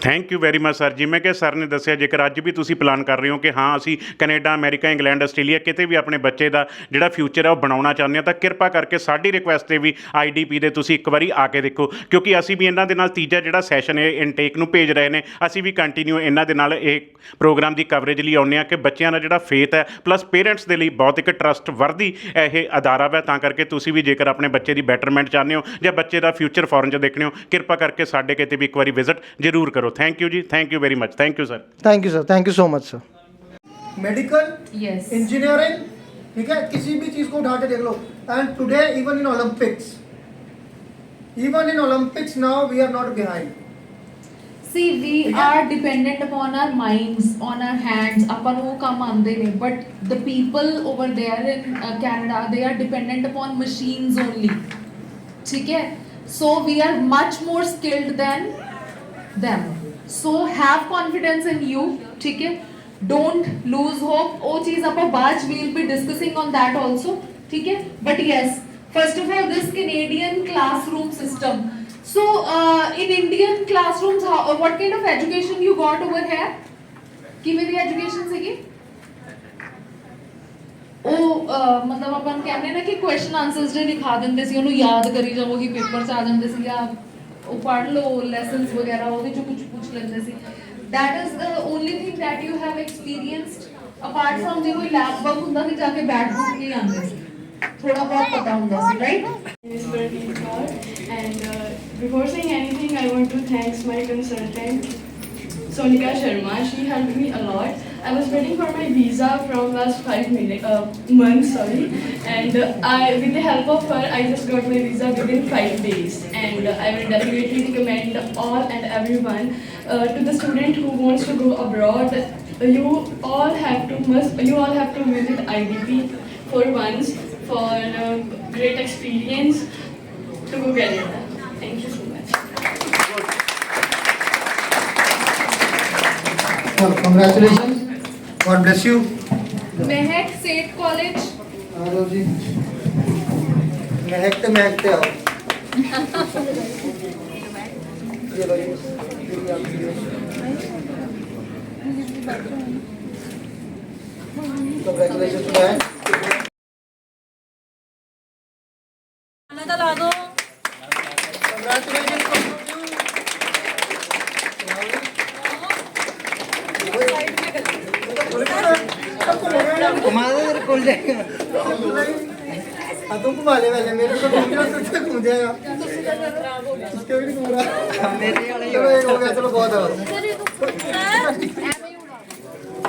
thank you very much sir ਜਿਵੇਂ ਕਿ ਸਰ ਨੇ ਦੱਸਿਆ, ਜੇਕਰ ਅੱਜ ਵੀ ਤੁਸੀਂ ਪਲਾਨ ਕਰ ਰਹੇ ਹੋ ਕਿ ਹਾਂ, ਅਸੀਂ ਕੈਨੇਡਾ, ਅਮਰੀਕਾ, ਇੰਗਲੈਂਡ, ਆਸਟ੍ਰੇਲੀਆ, ਕਿਤੇ ਵੀ ਆਪਣੇ ਬੱਚੇ ਦਾ ਜਿਹੜਾ ਫਿਊਚਰ ਹੈ ਉਹ ਬਣਾਉਣਾ ਚਾਹੁੰਦੇ ਹੋ, ਤਾਂ ਕਿਰਪਾ ਕਰਕੇ ਸਾਡੀ ਰਿਕੁਐਸਟ ਤੇ ਵੀ ਆਈਡੀਪੀ ਦੇ ਤੁਸੀਂ ਇੱਕ ਵਾਰੀ ਆ ਕੇ ਦੇਖੋ, ਕਿਉਂਕਿ ਅਸੀਂ ਵੀ ਇਹਨਾਂ ਦੇ ਨਾਲ ਤੀਜਾ ਜਿਹੜਾ ਸੈਸ਼ਨ ਹੈ ਇਨਟੇਕ ਨੂੰ ਭੇਜ ਰਹੇ ਨੇ, ਅਸੀਂ ਵੀ ਕੰਟੀਨਿਊ ਇਹਨਾਂ ਦੇ ਨਾਲ ਇਹ ਪ੍ਰੋਗਰਾਮ ਦੀ ਕਵਰੇਜ ਲਈ ਆਉਂਦੇ ਆ ਕਿ ਬੱਚਿਆਂ ਦਾ ਜਿਹੜਾ ਫੇਥ ਹੈ ਪਲੱਸ ਪੇਰੈਂਟਸ ਦੇ ਲਈ ਬਹੁਤ ਇੱਕ ਟਰਸਟ ਵਰਦੀ ਇਹ ਅਦਾਰਾ ਹੈ ਤਾਂ ਕਰਕੇ ਤੁਸੀਂ ਵੀ ਜੇਕਰ ਆਪਣੇ ਬੱਚੇ ਦੀ ਬੈਟਰਮੈਂਟ ਚਾਹੁੰਦੇ ਹੋ ਜਾਂ ਬੱਚੇ ਦਾ ਫਿਊਚਰ ਫੋਰਨ 'ਚ ਦੇਖਣੇ ਹੋ, ਕਿਰਪਾ ਕਰਕੇ ਸਾਡੇ ਕਿਤੇ ਵੀ ਇੱਕ ਵਾਰੀ ਵਿਜ਼ਿਟ ਜ਼ਰੂਰ ਕਰੋ ਥੈਂਕ ਯੂ ਜੀ thank you very much thank you sir thank you sir thank you so much sir medical yes engineering ठीक है किसी भी चीज को उठा के देख लो and today even in Olympics even in Olympics now we are not behind See, we are dependent upon our minds, on our hands. ਆਪਾਂ ਨੂੰ ਉਹ ਕੰਮ ਆਉਂਦੇ ਨੇ but the people over there in uh, Canada, they are dependent upon machines only. ਠੀਕ ਹੈ so we are much more skilled than them. So have confidence in you. ਠੀਕ ਹੈ don't lose hope. ਉਹ ਚੀਜ਼ ਆਪਾਂ ਬਾਅਦ ਚ we'll be discussing on that also. ਠੀਕ ਹੈ but yes, first of all, this Canadian classroom system. So, uh, in Indian classrooms, how, uh, what kind of education you got over here? ਕਿਵੇਂ ਦੀ education ਸੀਗੀ ਉਹ ਅਹ, ਮਤਲਬ ਆਪਾਂ ਨੂੰ ਕਹਿੰਦੇ ਨਾ ਕਿ ਕੁਐਸਚਨ ਆਨਸਰਸ ਜੇ ਲਿਖਾ ਦਿੰਦੇ ਸੀ ਉਹਨੂੰ ਯਾਦ ਕਰੀ ਜਾਵੋਗੀ ਪੇਪਰ 'ਚ ਆ ਜਾਂਦੇ ਸੀ ਜਾਂ ਉਹ ਪੜ੍ਹ ਲਓ ਲੈਸਨਸ ਵਗੈਰਾ ਉਹਦੇ 'ਚੋਂ ਕੁਝ ਪੁੱਛ ਲੈਂਦੇ ਸੀ that is the only thing that you have experienced apart from ਜੇ ਕੋਈ ਲੈਬ ਵਰਕ ਹੁੰਦਾ ਸੀ ਜਾ ਕੇ ਬੈਠ ਬੁੱਕ ਕੇ ਆਉਂਦੇ ਸੀ ਥੋੜਾ ਬਹੁਤ ਪਤਾ ਹੁੰਦਾ ਸੀ right is Pradeep Kaur and uh, before saying anything I want to thank my consultant Sonika Sharma. She helped me a lot. I was waiting for my visa from last five minutes, uh, months, sorry, and I, with the help of her, I just got my visa within five days. And I will definitely recommend all and everyone uh, to the student who wants to go abroad. You all have to must you all have to visit IDP for once for uh, great experience to go Canada. Thank you so much. well congratulations God bless you. Mehak State College. Hello, Ji. महकते महकते आओ ये लो ये ਵਾਲੇ ਵਾਲੇ ਮੇਰੇ ਕੋਲ ਦੂਜਾ ਸੁੱਤੇ ਘੁੰਮਦੇ ਆ ਸਿਕਿਉਰਿਟੀ ਘੁੰਮਦਾ ਮੇਰੇ ਵਾਲੇ ਚਲੋ ਇਹ ਹੋ ਗਿਆ ਚਲੋ ਬਹੁਤ ਆ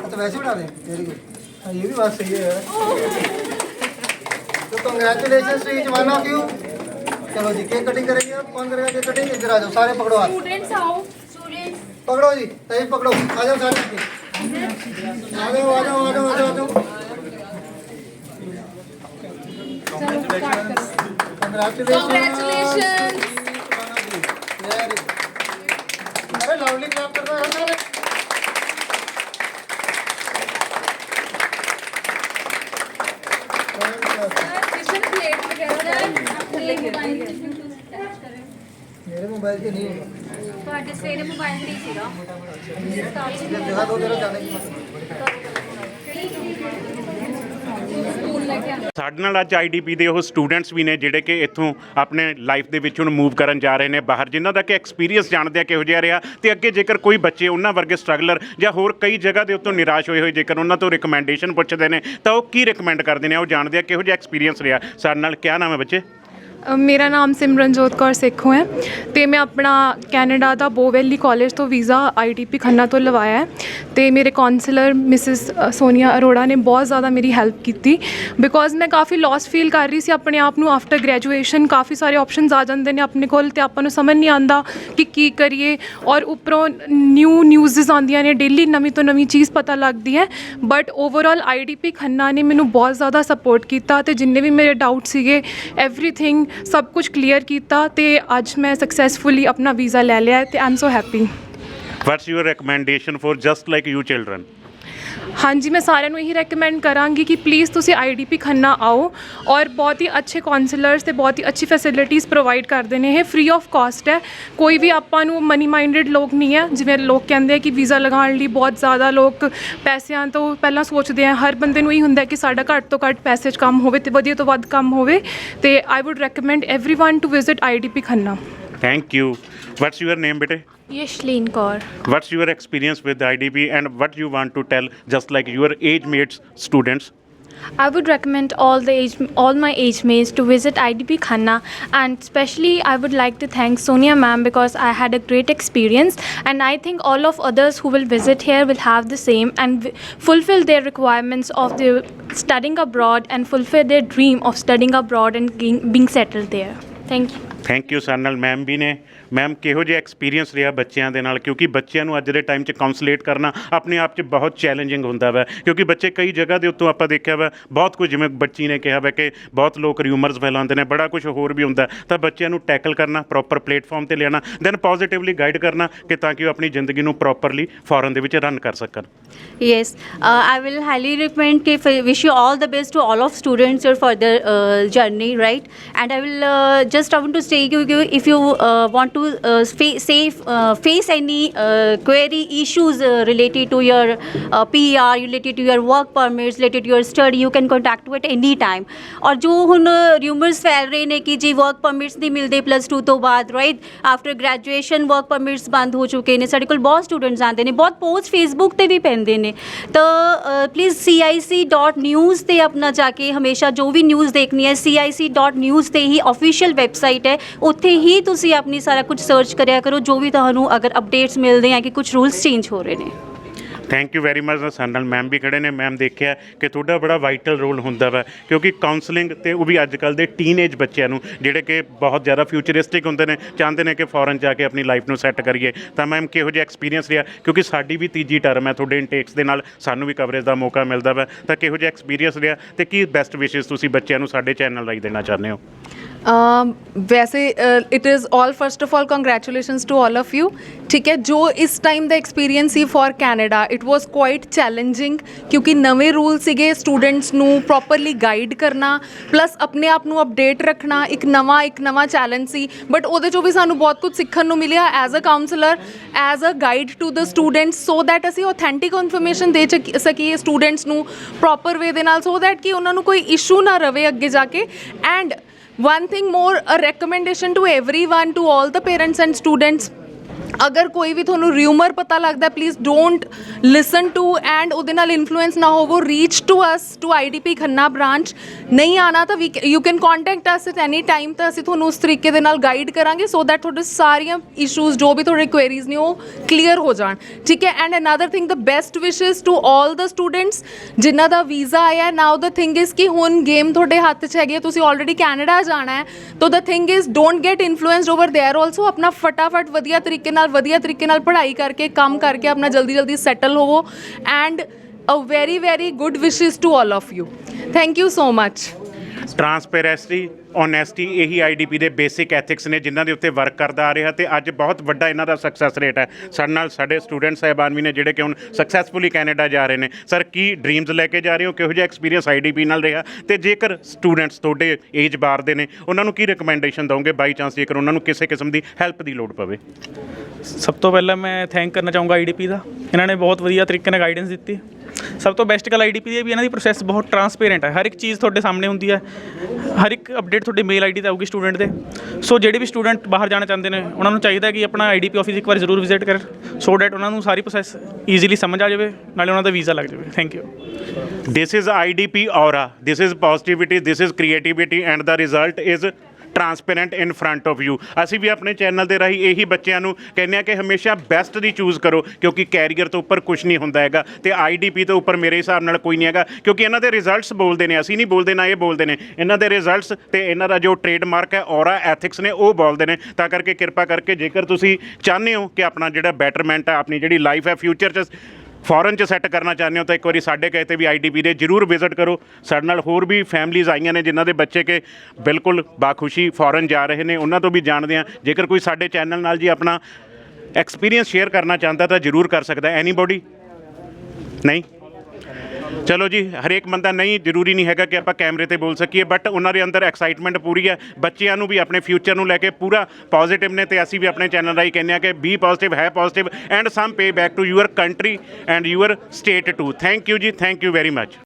ਤਾਂ ਵੈਸੇ ਬਣਾ ਦੇ ਤੇਰੀ ਹਾਂ ਇਹ ਵੀ ਬਸ ਸਹੀ ਹੈ तो कंग्रेचुलेशन श्री जवान ऑफ यू चलो जी केक कटिंग करेंगे आप कौन करेगा केक कटिंग इधर आ जाओ सारे पकड़ो आप स्टूडेंट्स आओ पकड़ो जी तभी पकड़ो आ जाओ सारे आ जाओ आ जाओ आ जाओ आ जाओ ਕੰਗ੍ਰੈਚੁਲੇਸ਼ਨ ਅਰੇ ਲਾਊਡਲੀ ਕਲੈਪ ਕਰਦਾ ਹਾਂ ਸਾਰੇ किचन प्लेट वगैरह ਤੇ ਮੋਬਾਈਲ ਤੇ ਬਲੂਟੂਥ ਅਟੈਚ ਕਰੇ ਮੇਰੇ ਮੋਬਾਈਲ ਤੇ ਨਹੀਂ ਹੁੰਦਾ ਤੁਹਾਡੇ ਸਵੇਰੇ ਮੋਬਾਈਲ ਤੇ ਹੀ ਸੀਗਾ ਜਿਹੜਾ ਦੋ ਤੇਰਾ ਜਾਣੇ ਕੀ ਮਤਲਬ ਸਾਡੇ ਨਾਲ ਅੱਜ ਆਈਡੀਪੀ ਦੇ ਉਹ ਸਟੂਡੈਂਟਸ ਵੀ ਨੇ ਜਿਹੜੇ ਕਿ ਇੱਥੋਂ ਆਪਣੇ ਲਾਈਫ ਦੇ ਵਿੱਚ ਹੁਣ ਮੂਵ ਕਰਨ ਜਾ ਰਹੇ ਨੇ ਬਾਹਰ, ਜਿਨ੍ਹਾਂ ਦਾ ਕਿ ਐਕਸਪੀਰੀਅੰਸ ਜਾਣਦੇ ਆ ਕਿਹੋ ਜਿਹਾ ਰਿਹਾ ਤੇ ਅੱਗੇ ਜੇਕਰ ਕੋਈ ਬੱਚੇ ਉਹਨਾਂ ਵਰਗੇ ਸਟਰਗਲਰ ਜਾਂ ਹੋਰ ਕਈ ਜਗ੍ਹਾ ਦੇ ਉੱਤੋਂ ਨਿਰਾਸ਼ ਹੋਏ ਹੋਏ, ਜੇਕਰ ਉਹਨਾਂ ਤੋਂ ਰਿਕਮੈਂਡੇਸ਼ਨ ਪੁੱਛਦੇ ਨੇ, ਤਾਂ ਉਹ ਕੀ ਰਿਕਮੈਂਡ ਕਰਦੇ ਨੇ, ਉਹ ਜਾਣਦੇ ਆ ਕਿਹੋ ਜਿਹਾ ਐਕਸਪੀਰੀਅੰਸ ਰਿਹਾ। ਸਾਡੇ ਨਾਲ ਕਿਆ ਨਾਮ ਹੈ ਬੱਚੇ? ਮੇਰਾ ਨਾਮ ਸਿਮਰਨਜੋਤ ਕੌਰ ਸੇਖੋਂ ਹੈ ਤੇ ਮੈਂ ਆਪਣਾ ਕੈਨੇਡਾ ਦਾ ਬੋਵੈਲੀ ਕਾਲਜ ਤੋਂ ਵੀਜ਼ਾ ਆਈਟੀਪੀ ਖੰਨਾ ਤੋਂ ਲਵਾਇਆ। ਹੈ ਤੇ ਮੇਰੇ ਕਾਉਂਸਲਰ ਮਿਸਿਸ ਸੋਨੀਆ ਅਰੋੜਾ ਨੇ ਬਹੁਤ ਜ਼ਿਆਦਾ ਮੇਰੀ ਹੈਲਪ ਕੀਤੀ। ਬਿਕੋਜ਼ ਮੈਂ ਕਾਫੀ ਲੌਸ ਫੀਲ ਕਰ ਰਹੀ ਸੀ ਆਪਣੇ ਆਪ ਨੂੰ ਆਫਟਰ ਗ੍ਰੈਜੂਏਸ਼ਨ ਕਾਫੀ ਸਾਰੇ ਆਪਸ਼ਨਸ ਆ ਜਾਂਦੇ ਨੇ ਆਪਣੇ ਕੋਲ ਤੇ ਆਪਾਂ ਨੂੰ ਸਮਝ ਨਹੀਂ ਆਂਦਾ ਕਿ ਕੀ ਕਰੀਏ। ਔਰ ਉੱਪਰੋਂ ਨਿਊ ਨਿਊਜ਼ਸ ਆਉਂਦੀਆਂ ਨੇ ਡੇਲੀ ਨਵੀਂ ਤੋਂ ਨਵੀਂ ਚੀਜ਼ ਪਤਾ ਲੱਗਦੀ ਹੈ। ਬਟ ਓਵਰਆਲ ਆਈਡੀਪੀ ਖੰਨਾ ਨੇ ਮੈਨੂੰ ਬਹੁਤ ਜ਼ਿਆਦਾ ਸਪੋਰਟ ਕੀਤਾ ਤੇ ਜਿੰਨੇ ਵੀ ਮੇਰੇ ਡਾਊਟ ਸੀਗੇ ਐਵਰੀਥਿੰਗ ਸਭ ਕੁਝ ਕਲੀਅਰ ਕੀਤਾ ਤੇ ਅੱਜ ਮੈਂ ਸਕਸੈਸਫੁਲੀ ਆਪਣਾ ਵੀਜ਼ਾ ਲੈ ਲਿਆ ਹੈ ਤੇ I'm so happy What's your recommendation for just like you children? ਹਾਂਜੀ, ਮੈਂ ਸਾਰਿਆਂ ਨੂੰ ਇਹੀ ਰეკਮੈਂਡ ਕਰਾਂਗੀ ਕਿ ਪਲੀਜ਼ ਤੁਸੀਂ ਆਈਡੀਪੀ ਖੰਨਾ ਆਓ ਔਰ ਬਹੁਤ ਹੀ ਅੱਛੇ ਕਾਉਂਸਲਰਸ ਤੇ ਬਹੁਤ ਹੀ ਅੱਛੀ ਫੈਸਿਲਿਟੀਜ਼ ਪ੍ਰੋਵਾਈਡ ਕਰਦੇ ਨੇ। ਇਹ ਫ੍ਰੀ ਆਫ ਕਾਸਟ ਹੈ। ਕੋਈ ਵੀ ਆਪਾਂ ਨੂੰ ਮਨੀ ਮਾਈਂਡਡ ਲੋਕ ਨਹੀਂ ਹੈ। ਜਿਵੇਂ ਲੋਕ ਕਹਿੰਦੇ ਆ ਕਿ ਵੀਜ਼ਾ ਲਗਾਉਣ ਲਈ ਬਹੁਤ ਜ਼ਿਆਦਾ ਲੋਕ ਪੈਸਿਆਂ ਤੋਂ ਪਹਿਲਾਂ ਸੋਚਦੇ ਆ। ਹਰ ਬੰਦੇ ਨੂੰ ਇਹੀ ਹੁੰਦਾ ਕਿ ਸਾਡਾ ਘੱਟ ਤੋਂ ਘੱਟ ਪੈਸੇ 'ਚ ਕੰਮ ਹੋਵੇ ਤੇ ਵਧੀਆ ਤੋਂ ਵੱਧ ਕੰਮ ਹੋਵੇ। ਤੇ I would recommend everyone to visit IDP Khanna. Thank you. What's your name, bete? Yashleen Kaur. What's your experience with IDP and what you want to tell just like your age mates students? I would recommend all the age, all my age mates to visit IDP Khanna and especially I would like to thank Sonia ma'am because I had a great experience and I think all of others who will visit here will have the same and fulfill their requirements of the studying abroad and fulfill their dream of studying abroad and being settled there. Thank you. Thank you ਸਾਡੇ ਨਾਲ ma'am ਵੀ ਨੇ ma'am ਕਿਹੋ ਜਿਹਾ experience ਰਿਹਾ ਬੱਚਿਆਂ ਦੇ ਨਾਲ? ਕਿਉਂਕਿ ਬੱਚਿਆਂ ਨੂੰ ਅੱਜ ਦੇ ਟਾਈਮ 'ਚ ਕਾਉਂਸਲੇਟ ਕਰਨਾ ਆਪਣੇ ਆਪ 'ਚ ਬਹੁਤ ਚੈਲੰਜਿੰਗ ਹੁੰਦਾ ਵਾ। ਕਿਉਂਕਿ ਬੱਚੇ ਕਈ ਜਗ੍ਹਾ ਦੇ ਉੱਤੋਂ ਆਪਾਂ ਦੇਖਿਆ ਵਾ ਬਹੁਤ ਕੁਝ ਜਿਵੇਂ ਬੱਚੀ ਨੇ ਕਿਹਾ ਵਾ ਕਿ ਬਹੁਤ ਲੋਕ ਰਿਊਮਰਸ ਫੈਲਾਉਂਦੇ ਨੇ ਬੜਾ ਕੁਝ ਹੋਰ ਵੀ ਹੁੰਦਾ। ਤਾਂ ਬੱਚਿਆਂ ਨੂੰ ਟੈਕਲ ਕਰਨਾ ਪ੍ਰੋਪਰ ਪਲੇਟਫਾਰਮ ਤੇ ਲਿਆਣਾ ਦੈਨ ਪੋਜ਼ਿਟਿਵਲੀ ਗਾਈਡ ਕਰਨਾ ਕਿ ਤਾਂ ਕਿ ਉਹ ਆਪਣੀ ਜ਼ਿੰਦਗੀ ਨੂੰ ਪ੍ਰੋਪਰਲੀ ਫੋਰਨ ਦੇ ਵਿੱਚ ਰਨ ਕਰ ਸਕਣ। Yes, uh, I will highly recommend if I wish you all the best to all of students your further uh, journey, right? And I will uh, just want to say you, you if you uh, want to uh, fa- say, uh, face any uh, query issues uh, related to your uh, PR, related to your work permits, related to your study, you can contact to at any time. ਔਰ ਜੋ ਹੁਣ rumours ਫੈਲ ਰਹੇ ਨੇ ਕਿ ਜੀ work permits ਨਹੀਂ ਮਿਲਦੇ plus 2 ਤੋਂ ਬਾਅਦ right after graduation work permits ਬੰਦ ਹੋ ਚੁੱਕੇ ਨੇ ਸਾਡੇ ਕੋਲ ਬਹੁਤ ਸਟੂਡੈਂਟਸ ਆਉਂਦੇ ਨੇ ਬਹੁਤ ਪੋਸਟ ਫੇਸਬੁੱਕ ਤੇ ਵੀ ਪੈਂਦੇ ਨੇ ਤਾਂ ਪਲੀਜ਼ cic.news ਤੇ ਆਪਣਾ ਜਾ ਕੇ ਹਮੇਸ਼ਾ ਜੋ ਵੀ ਨਿਊਜ਼ ਦੇਖਣੀ ਹੈ cic.news ਤੇ ਹੀ ਅਫੀਸ਼ੀਅਲ ਵੈਬਸਾਈਟ ਹੈ ਉੱਥੇ ਹੀ ਤੁਸੀਂ ਆਪਣੀ ਸਾਰਾ ਕੁਝ ਕੁਝ ਸਰਚ ਕਰਿਆ ਕਰੋ, ਜੋ ਵੀ ਤੁਹਾਨੂੰ ਅਗਰ ਅਪਡੇਟਸ ਮਿਲਦੇ ਆ ਕਿ ਕੁਝ ਰੂਲਸ ਚੇਂਜ ਹੋ ਰਹੇ ਨੇ। ਥੈਂਕ ਯੂ ਵੈਰੀ ਮਚ ਸਾਡੇ ਨਾਲ ਮੈਮ ਵੀ ਖੜੇ ਨੇ। ਮੈਮ ਦੇਖਿਆ ਕਿ ਤੁਹਾਡਾ ਬੜਾ ਵਾਈਟਲ ਰੋਲ ਹੁੰਦਾ ਵਾ, ਕਿਉਂਕਿ ਕਾਉਂਸਲਿੰਗ ਤੇ ਉਹ ਵੀ ਅੱਜ ਕੱਲ ਦੇ ਟੀਨੇਜ ਬੱਚਿਆਂ ਨੂੰ ਜਿਹੜੇ ਕਿ ਬਹੁਤ ਜ਼ਿਆਦਾ ਫਿਊਚਰਿਸਟਿਕ ਹੁੰਦੇ ਨੇ, ਚਾਹੁੰਦੇ ਨੇ ਕਿ ਫੋਰਨ ਜਾ ਕੇ ਆਪਣੀ ਲਾਈਫ ਨੂੰ ਸੈੱਟ ਕਰੀਏ। ਤਾਂ ਮੈਮ ਕਿਹੋ ਜਿਹਾ ਐਕਸਪੀਰੀਅੰਸ ਰਿਹਾ? ਕਿਉਂਕਿ ਸਾਡੀ ਵੀ ਤੀਜੀ ਟਰਮ ਹੈ, ਤੁਹਾਡੇ ਇਨਟੇਕਸ ਦੇ ਨਾਲ ਸਾਨੂੰ ਵੀ ਕਵਰੇਜ ਦਾ ਮੌਕਾ ਮਿਲਦਾ ਵਾ। ਤਾਂ ਕਿਹੋ ਜਿਹਾ ਐਕਸਪੀਰੀਅੰਸ ਰਿਹਾ ਤੇ ਕੀ ਬੈਸਟ ਵਿਸ਼ੇਸ ਤੁਸੀਂ ਬੱਚਿਆਂ ਨੂੰ ਸਾਡੇ ਚੈਨਲ ਰਾਹੀਂ ਦੇਣਾ ਚਾਹੁੰਦੇ ਹੋ? ਅਮ ਵੈਸੇ it is all first of all congratulations to all of you ਠੀਕ ਹੈ ਜੋ ਇਸ ਟਾਈਮ ਦਾ experience C for Canada it was quite challenging ਕਿਉਂਕਿ ਨਵੇਂ ਰੂਲ ਸੀਗੇ ਸਟੂਡੈਂਟਸ ਨੂੰ ਪ੍ਰੋਪਰਲੀ ਗਾਈਡ ਕਰਨਾ ਪਲੱਸ ਆਪਣੇ ਆਪ ਨੂੰ ਅਪਡੇਟ ਰੱਖਣਾ ਇੱਕ ਨਵਾਂ ਇੱਕ ਨਵਾਂ ਚੈਲੰਜ ਸੀ ਬਟ ਉਹਦੇ ਚੋਂ ਵੀ ਸਾਨੂੰ ਬਹੁਤ ਕੁਝ ਸਿੱਖਣ ਨੂੰ ਮਿਲਿਆ as a counsellor as a guide to the students so that ਅਸੀਂ ਆਥੈਂਟਿਕ ਇਨਫੋਰਮੇਸ਼ਨ ਦੇ ਚੱਕ- ਸਕੀਏ ਸਟੂਡੈਂਟਸ ਨੂੰ ਪ੍ਰੋਪਰ ਵੇ ਦੇ ਨਾਲ ਸੋ ਦੈਟ ਕਿ ਉਹਨਾਂ ਨੂੰ ਕੋਈ ਇਸ਼ੂ ਨਾ ਰਵੇ ਅੱਗੇ ਜਾ ਕੇ and one thing more a recommendation to everyone to all the parents and students ਅਗਰ ਕੋਈ ਵੀ ਤੁਹਾਨੂੰ ਰਿਊਮਰ ਪਤਾ ਲੱਗਦਾ please don't listen to and ਉਹਦੇ ਨਾਲ ਇਨਫਲੂਐਂਸ ਨਾ ਹੋਵੋ reach to us to IDP Khanna branch ਨਹੀਂ ਆਣਾ ਤਾਂ you can contact us at any time ਤਾਂ ਅਸੀਂ ਤੁਹਾਨੂੰ ਉਸ ਤਰੀਕੇ ਦੇ ਨਾਲ ਗਾਈਡ ਕਰਾਂਗੇ ਸੋ ਦੈਟ ਤੁਹਾਡੇ ਸਾਰੀਆਂ ਇਸ਼ੂਜ਼ ਜੋ ਵੀ ਤੁਹਾਡੇ ਕੁਐਰੀਜ਼ ਨੇ ਉਹ ਕਲੀਅਰ ਹੋ ਜਾਣ ਠੀਕ ਹੈ and another thing the best wishes to all the students ਜਿਨ੍ਹਾਂ ਦਾ ਵੀਜ਼ਾ ਆਇਆ ਨਾਓ ਦ ਥਿੰਗ ਇਜ਼ ਕਿ ਹੁਣ ਗੇਮ ਤੁਹਾਡੇ ਹੱਥ 'ਚ ਹੈਗੀ ਹੈ ਤੁਸੀਂ ਆਲਰੇਡੀ ਕੈਨੇਡਾ ਜਾਣਾ ਹੈ ਤਾਂ the thing is don't get influenced over there also ਆਪਣਾ ਫਟਾਫਟ ਵਧੀਆ ਤਰੀਕੇ ਨਾਲ, ਵਧੀਆ ਤਰੀਕੇ ਨਾਲ ਪੜ੍ਹਾਈ ਕਰਕੇ, ਕੰਮ ਕਰਕੇ ਆਪਣਾ ਜਲਦੀ ਜਲਦੀ ਸੈਟਲ ਹੋਵੋ and a very very good wishes to all of you thank you so much transparency honesty ਇਹੀ ਆਈਡੀਪੀ ਦੇ ਬੇਸਿਕ ਐਥਿਕਸ ਨੇ ਜਿਨ੍ਹਾਂ ਦੇ ਉੱਤੇ ਵਰਕ ਕਰਦਾ ਆ ਰਿਹਾ ਤੇ ਅੱਜ ਬਹੁਤ ਵੱਡਾ ਇਹਨਾਂ ਦਾ ਸਕਸੈਸ ਰੇਟ ਹੈ। ਸਾਡੇ ਨਾਲ ਸਾਡੇ ਸਟੂਡੈਂਟ ਸਾਹਿਬਾਨ ਵੀ ਨੇ ਜਿਹੜੇ ਕਿ ਹੁਣ ਸਕਸੈਸਫੁਲੀ ਕੈਨੇਡਾ ਜਾ ਰਹੇ ਨੇ। ਸਰ ਕੀ ਡ੍ਰੀਮਸ ਲੈ ਕੇ ਜਾ ਰਹੇ ਹੋ? ਕਿਹੋ ਜਿਹਾ ਐਕਸਪੀਰੀਅੰਸ ਆਈਡੀਪੀ ਨਾਲ ਰਿਹਾ? ਤੇ ਜੇਕਰ ਸਟੂਡੈਂਟਸ ਤੁਹਾਡੇ ਏਜ ਬਾਰ ਦੇ ਨੇ, ਉਹਨਾਂ ਨੂੰ ਕੀ ਰਿਕਮੈਂਡੇਸ਼ਨ ਦਵੋਗੇ ਬਾਈ ਚਾਂਸ ਜੇਕਰ ਉਹਨਾਂ ਨੂੰ ਕਿਸੇ ਕਿਸਮ ਦੀ ਹੈਲਪ ਦੀ ਲੋੜ ਪਵੇ। ਸਭ ਤੋਂ ਪਹਿਲਾਂ ਮੈਂ ਥੈਂਕ ਕਰਨਾ ਚਾਹੂੰਗਾ ਆਈਡੀਪੀ ਦਾ। ਇਹਨਾਂ ਨੇ ਬਹੁਤ ਵਧੀਆ ਤਰੀਕੇ ਨਾਲ ਗਾਈਡੈਂਸ ਦਿੱਤੀ। ਸਭ ਤੋਂ ਬੈਸਟ ਗੱਲ ਆਈਡੀਪੀ ਦੀ ਹੈ ਵੀ ਇਹਨਾਂ ਦੀ ਪ੍ਰੋਸੈਸ ਬਹੁਤ ਟਰਾਂਸਪੇਰੈਂਟ ਹੈ। ਹਰ ਇੱਕ ਚੀਜ਼ ਤੁਹਾਡੇ ਸਾਹਮਣੇ ਹੁੰਦੀ ਹੈ। ਹਰ ਇੱਕ ਅਪਡੇਟ ਤੁਹਾਡੇ ਮੇਲ ਆਈਡੀ ਤੇ ਆਊਗੀ ਸਟੂਡੈਂਟ ਦੇ। ਸੋ ਜਿਹੜੇ ਵੀ ਸਟੂਡੈਂਟ ਬਾਹਰ ਜਾਣਾ ਚਾਹੁੰਦੇ ਨੇ, ਉਹਨਾਂ ਨੂੰ ਚਾਹੀਦਾ ਕਿ ਆਪਣਾ ਆਈਡੀਪੀ ਆਫਿਸ ਇੱਕ ਵਾਰ ਜ਼ਰੂਰ ਵਿਜ਼ਿਟ ਕਰਨ। ਸੋ ਦੈਟ ਉਹਨਾਂ ਨੂੰ ਸਾਰੀ ਪ੍ਰੋਸੈਸ ਈਜ਼ੀਲੀ ਸਮਝ ਆ ਜਾਵੇ, ਨਾਲੇ ਉਹਨਾਂ ਦਾ ਵੀਜ਼ਾ ਲੱਗ ਜਾਵੇ। Thank you this is idp aura. This is positivity, this is creativity, and the result is transparent in front of you ਅਸੀਂ ਵੀ ਆਪਣੇ ਚੈਨਲ ਦੇ ਰਾਹੀਂ ਇਹੀ ਬੱਚਿਆਂ ਨੂੰ ਕਹਿੰਦੇ ਆ ਕਿ ਹਮੇਸ਼ਾ ਬੈਸਟ ਦੀ ਚੂਜ਼ ਕਰੋ, ਕਿਉਂਕਿ ਕੈਰੀਅਰ ਤੋਂ ਉੱਪਰ ਕੁਝ ਨਹੀਂ ਹੁੰਦਾ ਹੈਗਾ ਤੇ ਆਈਡੀਪੀ ਤੋਂ ਉੱਪਰ ਮੇਰੇ ਹਿਸਾਬ ਨਾਲ ਕੋਈ ਨਹੀਂ ਹੈਗਾ, ਕਿਉਂਕਿ ਇਹਨਾਂ ਦੇ ਰਿਜ਼ਲਟਸ ਬੋਲਦੇ ਨੇ, ਅਸੀਂ ਨਹੀਂ ਬੋਲਦੇ, ਨਾ ਇਹ ਬੋਲਦੇ ਨੇ। ਇਹਨਾਂ ਦੇ ਰਿਜ਼ਲਟਸ ਤੇ ਇਹਨਾਂ ਦਾ ਜੋ ਟ੍ਰੇਡਮਾਰਕ ਹੈ ਔਰਾ ਐਥਿਕਸ ਨੇ, ਉਹ ਬੋਲਦੇ ਨੇ। ਤਾਂ ਕਰਕੇ ਕਿਰਪਾ ਕਰਕੇ ਜੇਕਰ ਤੁਸੀਂ ਚਾਹੁੰਦੇ ਹੋ ਕਿ ਆਪਣਾ ਜਿਹੜਾ ਬੈਟਰਮੈਂਟ ਹੈ ਆਪਣੀ ਜਿਹੜੀ ਲਾਈਫ ਹੈ ਫਿਊਚਰ 'ਚ ਫੋਰਨ 'ਚ ਸੈੱਟ ਕਰਨਾ ਚਾਹੁੰਦੇ ਹੋ ਤਾਂ ਇੱਕ ਵਾਰੀ ਸਾਡੇ ਕਹੇ ਤੇ ਵੀ ਆਈਡੀਪੀ ਦੇ ਜਰੂਰ ਵਿਜ਼ਿਟ ਕਰੋ। ਸਾਡੇ ਨਾਲ ਹੋਰ ਵੀ ਫੈਮਲੀਆਂ ਆਈਆਂ ਨੇ ਜਿਨ੍ਹਾਂ ਦੇ ਬੱਚੇ ਕੇ ਬਿਲਕੁਲ ਬਾਖੁਸ਼ੀ ਫੋਰਨ ਜਾ ਰਹੇ ਨੇ। ਉਹਨਾਂ ਤੋਂ ਵੀ ਜਾਣਦੇ ਆ ਜੇਕਰ ਕੋਈ ਸਾਡੇ ਚੈਨਲ ਨਾਲ ਜੀ ਆਪਣਾ ਐਕਸਪੀਰੀਅੰਸ ਸ਼ੇਅਰ ਕਰਨਾ ਚਾਹੁੰਦਾ ਤਾਂ ਜਰੂਰ ਕਰ ਸਕਦਾ। ਐਨੀਬੋਡੀ ਨਹੀਂ? ਚਲੋ ਜੀ, ਹਰੇਕ ਬੰਦਾ ਨਹੀਂ, ਜ਼ਰੂਰੀ ਨਹੀਂ ਹੈਗਾ ਕਿ ਆਪਾਂ ਕੈਮਰੇ ਤੇ ਬੋਲ ਸਕੀਏ ਬਟ ਉਹਨਾਂ ਦੇ ਅੰਦਰ ਐਕਸਾਈਟਮੈਂਟ ਪੂਰੀ ਹੈ। ਬੱਚਿਆਂ ਨੂੰ ਵੀ, ਆਪਣੇ ਫਿਊਚਰ ਨੂੰ ਲੈ ਕੇ ਪੂਰਾ ਪੋਜ਼ਿਟਿਵ ਨੇ ਤੇ ਅਸੀਂ ਵੀ ਆਪਣੇ ਚੈਨਲ ਰਾਹੀਂ ਕਹਿੰਦੇ ਆ ਕਿ ਬੀ ਪੋਜ਼ਿਟਿਵ ਹੈ positive and some pay back to your country and your state too thank you ਜੀ ਥੈਂਕ ਯੂ ਵੈਰੀ ਮੱਚ